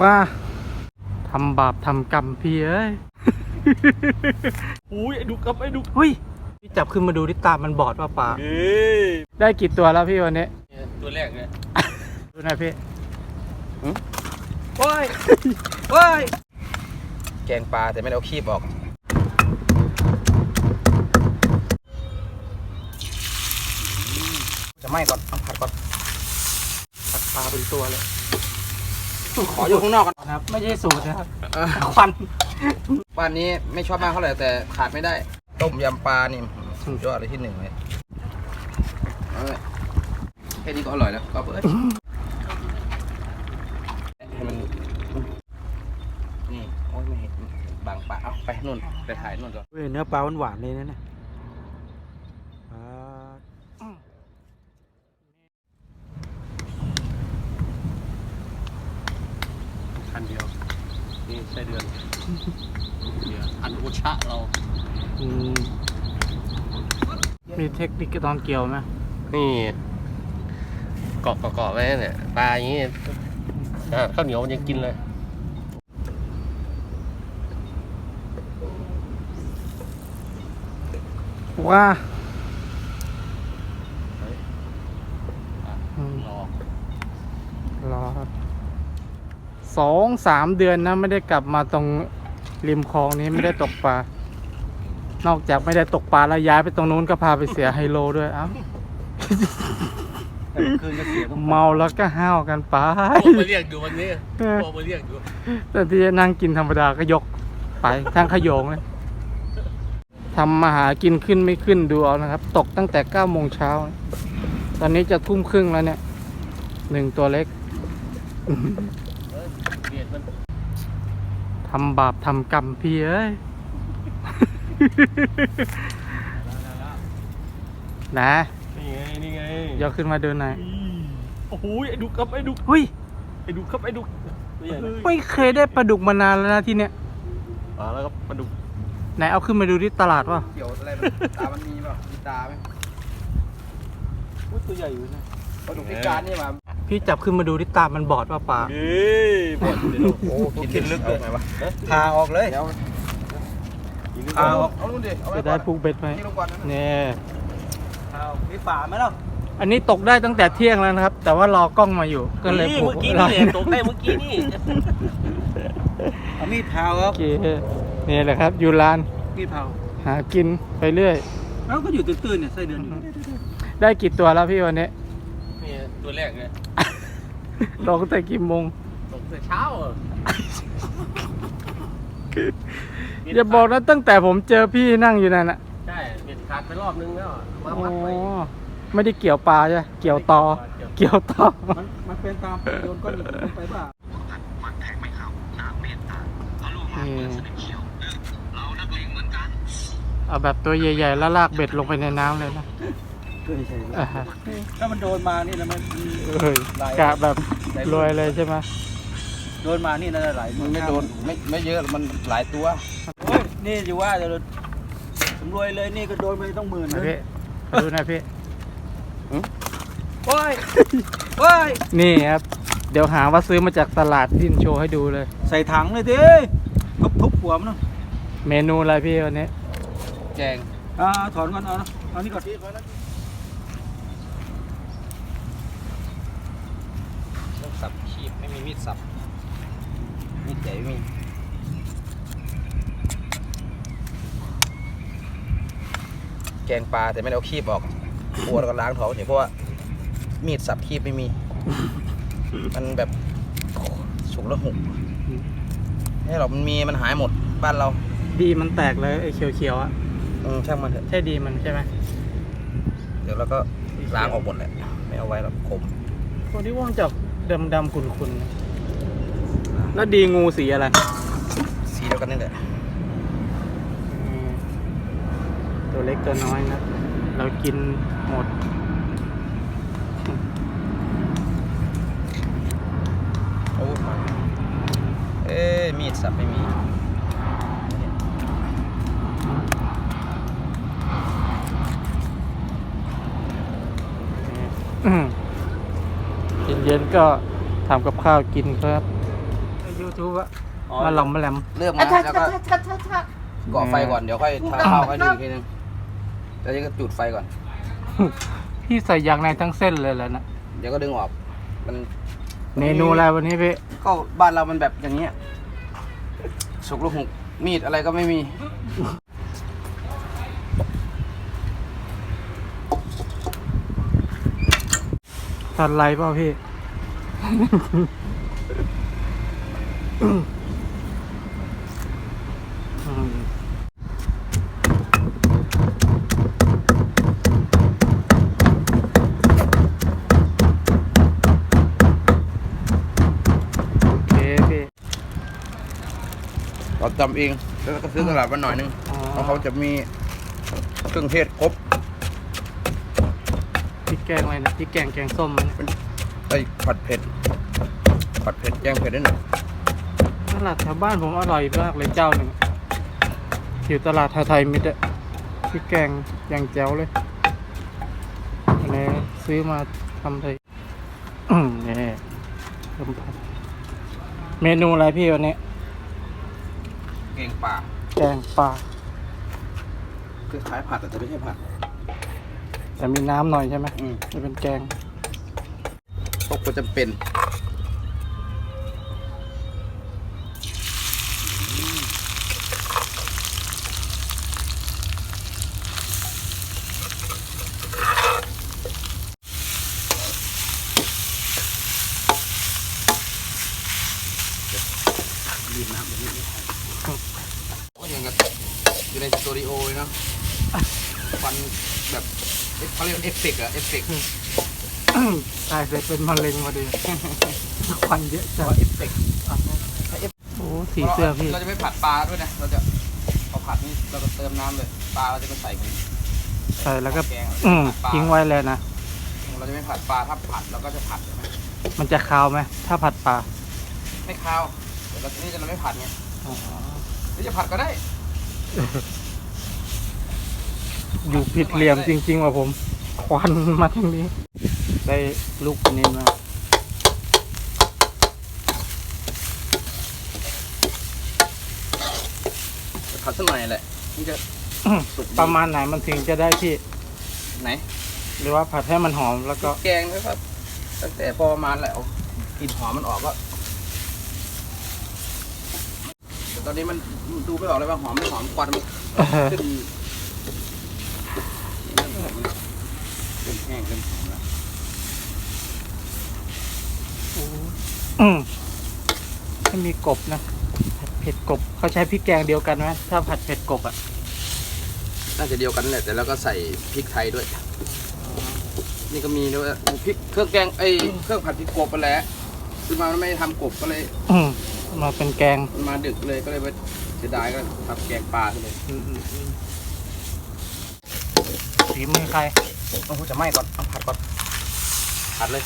ว่าทำบาปทำกรรมพี่เอ้ย อุ้ยไอ้ดุกครับไอ้ดุกเฮ้ยพี่จับขึ้นมาดูที่ตามันบอดป่ะป่าเอ้ยได้กี่ตัวแล้วพี่วันนี้ ตัวแรกเนี่ยดูหน่อยพี่ว้ายว้ายแกงปลาแต่ไม่ได้เอาขี้ออก จะไหม้ก่อนเอาผัดก่อนตักปลาเป็นตัวเลย ขออยู่ข้างนอกก่อนนะครับ ไม่ใช่สูตรนะครับควันบ้านนี้ไม่ชอบมากเท่าไหร่แต่ขาดไม่ได้ ต้มยำปลานี่สุดยอดเลยที่หนึ่งเลยเอาเลยแค่นี้ก็อร่อยแล้วก็เอ้ยให้มันนี่โอ้ยไม่เห็นบางปลาเอาไปนู่นไปถ่ายนู่นก่อนเฮ้ยเนื้อปลาหวานๆเลยนะเนี่ยปลา คันเดียวนี่ ไส้เดือนเดี๋ยวอันโอชะเราอืมมีเทคนิคตอนเกี่ยวไหมนี่เกาะเกาะเกาะไว้เนี่ยปลาอย่างงี้อะข้าวเหนียวมันยังกินเลยว่าเฮ้ยอืมรอรอครับ สองสามเดือนนะไม่ได้กลับมาตรงริมคลองนี้ไม่ได้ตกปลา นอกจากไม่ได้ตกปลาแล้วย้ายไปตรงนู้นก็พาไปเสียไฮโลด้วยเอ้าคืนก็เสียต้องเมาแล้วก็ห้าวกันไปพวกมาเรียกดูวันนี้พวกมาเรียกดูแต่ที่จะนั่งกินธรรมดาก็ยกไปทั้งขโยงเลยทำมาหากินขึ้นไม่ขึ้นดูเอานะครับ ตกตั้งแต่เก้าโมงเช้า ตอนนี้จะทุ่มครึ่งแล้วเนี่ยหนึ่งตัวเล็กเบียดมัน ทำบาปทำกรรมพี่เอ้ย นะนี่ไง นี่ไงยกขึ้นมาดูหน่อยโอ้โหไอ้ดุกครับไอ้ดุกเฮ้ยไอ้ดุกครับไอ้ดุกนี่ไงไม่เคยได้ปลาดุกมานานแล้วนะที่เนี้ยมาแล้วครับปลาดุกไหนเอาขึ้นมาดูที่ตลาดวะเกี่ยวอะไรมันตา มันมีเปล่ามีตาไหมอุ้ยตัวใหญ่อยู่นะปลาดุกพิการนี่มาพี่จับขึ้นมาดูที่ตามันบอดวะป่าเฮ้ยบอดเดี๋ยว โอ้กินลึกเลยไงวะพาออกเลยเดี๋ยวกินลึกเอาเอาเอานู่นดิเอาไว้จะก่ได้อนผูกเบ็ดไหมที่ลงก่อนนะเนี่ยเอามีฝาไหมล่ะอันนี้ตกได้ตั้งแต่เที่ยงแล้วนะครับ แต่ว่ารอกล้องมาอยู่ก็เลยนี่ผูกเมื่อกี้นี่แหละตกได้เมื่อกี้นี่เอามีดเผาครัโอบเคนี่แหละครับ อยู่ร้านมีดเผาหากินไปเรื่อย แล้วก็อยู่ตื้นๆเนี่ยไส้เดือนอยู่ได้กี่ตัวแล้วพี่วันนี้ นี่ตัวแรกเนี่ยลงแต่กี่โมงตก แต่เช้าอะอย่าบอกนะตั้งแต่ผมเจอพี่นั่งอยู่นั่นน่ะใช่เบ็ดขาดไปรอบนึงแล้วอะมาอ๋อพัดไปไม่ได้เกี่ยวปลาใช่ไหมเกี่ยวตอ เกี่ยวตอ มันมันเป็นตามโยนก้อนหินลงไปป่ะนี่เอาแบบตัวใหญ่ๆ แล้วลากเบ็ดลงไปในน้ำเลยนะไม่ใช่อ่าฮะถ้ามันโดนมานี่นะมัน เอ้ยกะแบบรวยเลยใช่ไหม โดนมานี่น่าจะหลายมันไม่โดนไม่ไม่เยอะมันหลายตัวโอ้ยนี่อยู่ว่าจะผมรวยเลยนี่ก็โดนไปต้องหมื่นโอนึงเคขอดูหนะพี่โอ้ยโอ้ยนี่ครับ เดี๋ยวหาว่าซื้อมาจากตลาดดิ้นโชว์ให้ดูเลย ใส่ถังเลยดิทุบทุบหัวมันเนาะเมนูอะไรพี่วันนี้ แกงอ่าถอนก่อนเอานะเอานี่ก่อนต้องสับคีบไม่มีมีดสับ มีดใหญ่ไม่มีแกงปลาแต่ไม่ได้เอาคีบออกปวดก็ล้างท้องเฉยเพราะว่ามีดสับคีบไม่มี มันแบบสุกแล้วหุบให้เรามันมีมันหายหมดบ้านเราดีมันแตกเลยไอ้เขียวๆอะอืมช่างมันเถอะ ใช่ดีมันใช่ไหมเดี๋ยวเราก็ล้างออกหมดแหละไม่เอาไว้หรอกขมคนที่ว่างจากดำๆขุ่นๆ แล้วดีงูสีอะไร สีเดียวกันนี่แหละอืมตัวเล็กตัวน้อยนะ เรากินหมด โอ้มาเอ้ยมีดสับไม่มีอืมเย็นๆก็ทำกับข้าวกินครับไ YouTube อะมาหลอมมาแหลมเลือกมาแล้วก็ก่อไฟก่อน เดี๋ยวค่อยทำข้าวให้ดูอีกทีนึงแล้วก็จุดไฟก่อน พี่ใส่ยางในทั้งเส้นเลยแล้วนะเดี๋ยวก็ดึงออก มันเมนูอะไรวันนี้พี่ก็บ้านเรามันแบบอย่างเงี้ยสุกลูกหุกมีดอะไรก็ไม่มีตัดไรเปล่าพี่อืมโอ เคพี่เราจำเองแล้วก็ซื้อตลาดมาหน่อยนึงอ๋อแล้วเขาจะมีเครื่องเทศครบพริกแกงอะไรนะพริกแกงแกงส้มนะไอ้ผัดเผ็ดผัดเผ็ดแกงเผ็ดได้หน่อยต ลาดแถวบ้านผมอร่อยมากเลยเจ้าหนึ่งอยู่ตลาดไทยๆมิตรอะพริกแกงอย่างแจ๋วเลยอันนี้ซื้อมาทำไทยอืมนี่เริ่มผัดเมนูอะไรพี่วันนี้ แกงป่าแกงปลาคือคล้ายผัดแต่ไม่ใช่ผัด แต่มีน้ำหน่อยใช่ไหมอืมจะเป็นแกงพวกก็จะเป็น รีบน้ำแบบนี้โอ้ยยังกับ อยู่ในสตูดิโอเลยเนาะฟันแบบเอฟเขาเรียกเอฟเฟกต์อะเอฟเฟกต์ตายเสร็จเป็นมะเร็งมาดีควันเยอะจังเอฟเฟกต์โอ้สีเสื้อพี่เราจะไม่ผัดปลาด้วยนะเราจะเอาผัดนี่เราก็เติมน้ำเลยปลาเราจะไปใส่เหมือนใส่แล้วก็แกงอืมผัดปลาทิ้งไว้เลยนะเราจะไม่ผัดปลาถ้าผัดเราก็จะผัดใช่ไหมมันจะคาวไหมถ้าผัดปลาไม่คาวเดี๋ยวเราทีนี้จะเราไม่ผัดไงหรือจะผัดก็ได้ อยู่ผิดเหลี่ยมจริงๆว่ะผม ควันมาทางนี้ ได้ลูกนี้มาผัดสักหน่อยแหละนี่จะอื้อสุกดีประมาณไหนมันถึงจะได้ที่ ไหนหรือว่าผัดให้มันหอมแล้วก็ แกงนะครับ ตั้งแต่พอประมาณแหละเอากลิ่นหอมมันออกก็แต่ตอนนี้มันดูไม่ออกเลยว่าหอมไม่หอมควันมันขึ้นเริ่มหอมแล้วเริ่มแห้งเริ่มหอมแล้วอืมไม่มีกบนะผัดเผ็ดกบเขาใช้พริกแกงเดียวกันไหมถ้าผัดเผ็ดกบอะน่าจะเดียวกันแหละแต่แล้วก็ใส่พริกไทยด้วย นี่ก็มีด้วยพริกเครื่องแกงไอ้ยเครื่องผัดพริกกบไปแหล้วซื้อมามันไม่ได้ทำกบก็เลย อืม มาเป็นแกงมันมาดึกเลยก็เลยไปเสียดายก็ทำแกงปลาซะเลยอืมอืมอืมฝีมือใครโอ้โหจะไหม้ก่อนเอาผัดก่อนผัดเลย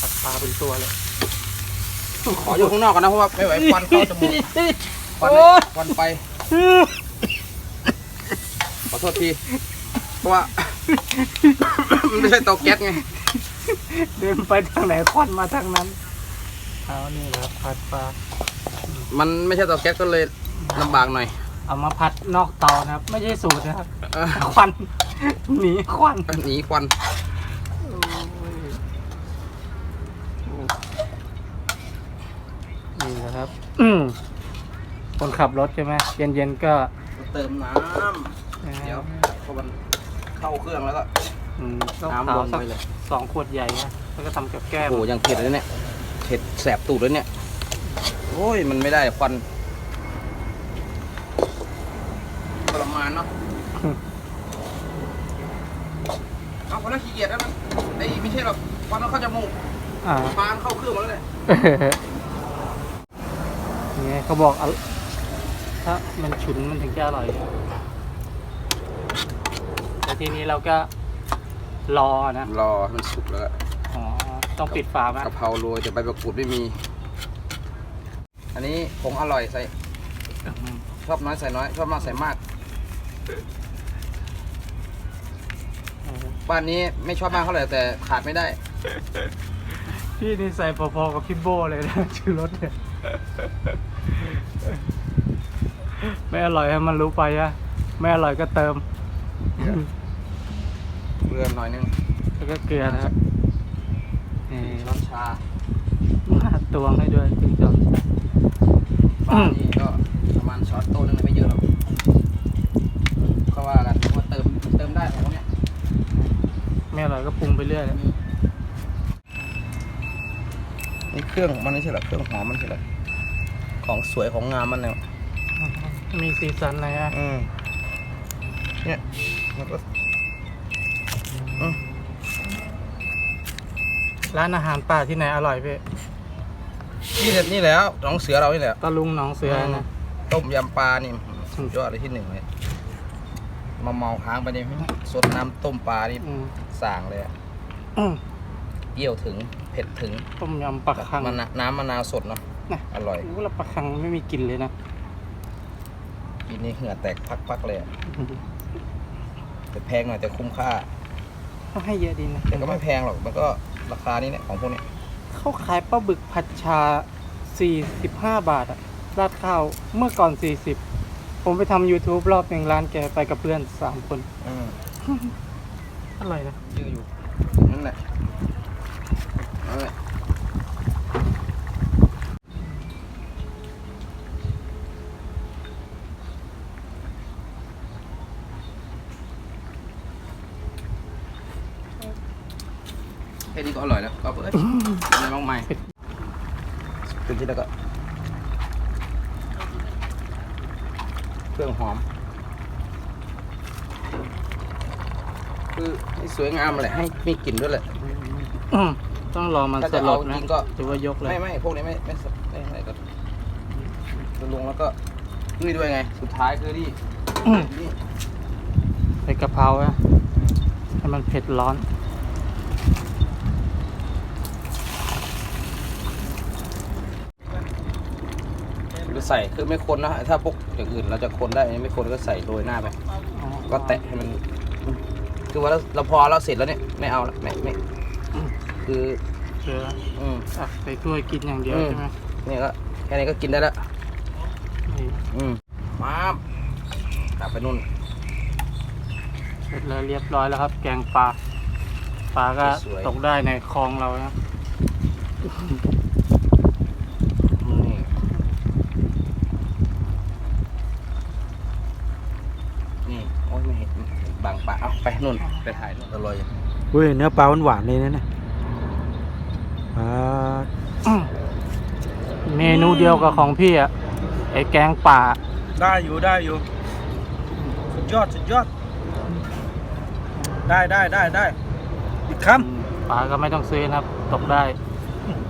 ผัดปลาเป็นตัวเลยขออยู่ข้างนอกก่อนนะเพราะว่าไม่ไหวควันเข้าจมูกควันควันไป ขอโทษที เพราะว่า มันไม่ใช่เตาแก๊สไง เดินไปทางไหนควันมาทางนั้น เอานี่แหละครับผัดปลา มันไม่ใช่เตาแก๊สก็เลยลำบากหน่อย เอามาผัดนอกเตานะครับ ไม่ใช่สูตรนะครับ เออควัน หนีควัน หนีควันนี่นะครับ อืมคนขับรถใช่ไหมเย็นๆก็เติมน้ำ เดี๋ยวพอมันเข้าเครื่องแล้วก็อืมต้องน้ำขาวลงสัก ไปเลย สองขวดใหญ่นะแล้วก็ทำกับแก้มโอ้โหยังเผ็ดเลยเนี่ยเผ็ดแสบตูดเลยเนี่ย โอ้ย มันไม่ได้ควันทรมานเนาะ เอาคนละขี้เกียจแล้วมันไอ้ไม่ใช่หรอกควันมันเข้าจมูกอ่าปานเข้าเครื่องหมดแล้วเลยเนี่ยเขาบอกเอาถ้ามันฉุนมันถึงจะอร่อยแต่ทีนี้เราก็ รอนะรอให้มันสุกแล้วก็อ๋อต้องปิดฝาไหมกะเพราโรยแต่ใบมะกรูดไม่มี อันนี้ผงอร่อยใส่อืมชอบน้อยใส่น้อยชอบมากใส่มาก บ้านนี้ไม่ชอบมากเท่าไหร่แต่ขาดไม่ได้ พี่นี่ใส่พอๆกับพี่โบเลยนะชื่อรถเนี่ยไม่อร่อยให้มันรู้ไปอะไม่อร่อยก็เติมเก ลือหน่อยนึงแล้วก็เกลือนะครับนี่ช้อนชามาตวงให้ด้วยถึงจะปลานี่ก็ประมาณช้อนโต๊ะนึงไม่เยอะหรอกเขาว่ากันว่าเติมเติมได้ของพวกเนี้ยไม่อร่อยก็ปรุงไปเรื่อยแหละนี่เครื่องของมันไม่ใช่เหรอเครื่องหอมมันใช่เหรอของสวยของงามมันเนี่ยมีสีสันอะไรฮะอืมเนี่ยมันก็อืม ร้านอาหารป่าที่ไหนอร่อยพี่นี่แหละนี่แล้วน้องเสือเรานี่แหละตะลุงหนองเสือนะต้มยำปลานี่สุดยอดเลยที่หนึ่งเลยมาเมาค้างไปนี่สดน้ำต้มปลานี่อืมสั่งเลยอะอืมเปรี้ยวถึงเผ็ดถึงต้มยำปลาคัง มันน้ำมะนาวสดเนาะนะอร่อยโอ้แล้วปลาคังไม่มีกลิ่นเลยนะ กินนี่เหงื่อแตกพักๆเลยอะแต่แพงหน่อยแต่คุ้มค่า เขาให้เยอะดีนะแต่ก็ไม่แพงหรอก มันก็ราคานี้เนี่ยของพวกเนี้ยเขาขายปลาบึกผัดชา 45 บาทอะราดข้าวเมื่อก่อน 40 ผมไปทำ YouTube รอบหนึ่งร้านแกไปกับเพื่อน 3 คน อืมอร่อยนะชื่ออยู่นั่นแหละนั่นแหละ ค่นี้ก็อร่อยแล้วก็เปิดอะไรบ้างไหมเป็นที่แล้วก็เครื่องหอม คือให้สวยงามแหละให้มีกลิ่นด้วยแหละอืมต้องรอมันถ้าสจะลเอาดจนะริงก็ ถือว่ายกเลยไม่ไม่พวกนี้ไม่ไม่สไม่ไม่ก็ลงแล้วก็นี่ด้วยไง สุดท้ายคือนี่อืมนี่ใส่กะเพราอะให้มันเผ็ดร้อน คือใส่คือไม่คนนะถ้าพวกอย่างอื่นเราจะคนได้อันนี้ไม่คนก็ใส่โรยหน้าไปก็แตะให้มัน คือว่าเราเราพอเราเสร็จแล้วเนี่ยไม่เอาละไม่ไม่คือเกลืออืมตักใส่ถ้วยกินอย่างเดียวอืมใช่ไหมเนี่ยก็แค่นี้ก็กินได้แล้วนี่อืมมาบกลับไปนู่นเสร็จแล้วเรียบร้อยแล้วครับ แกงปลาปลาก็สวยๆตกได้ในคลองเรานะ นี่นี่โอ้ยไม่เห็น บางปะเอาไปนู่นไปถ่ายนู่นอร่อยเว้ยเนื้อปลาหวานๆเลยนะเนี่ยปลาอืมเมนูเดียวกับของพี่อะไอ้แกงป่า ได้อยู่ได้อยู่สุดยอดสุดยอด ได้ได้ได้ได้อีกคปลาก็ไม่ต้องซื้อนะครับ ตกได้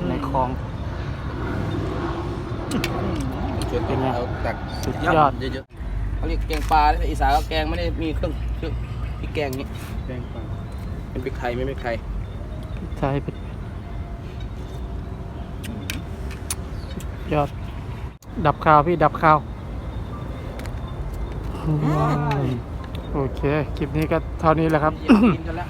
ในคลองช่วยเป็ตินดไงเอาตักสุดยอด เยอะๆ เขาเรียกแกงปลาที่อีสานก็แกงไม่ได้มีเครื่องเครื่องพริกแกงนี้ำแกงปลาเป็นพริกไทยไม่พริกไทยใช่เป็นยอด ดับข้าวพี่ดับข้าวอืมโอเค คลิปนี้ก็เท่านี้แหละครับอย่ากินกันแล้ว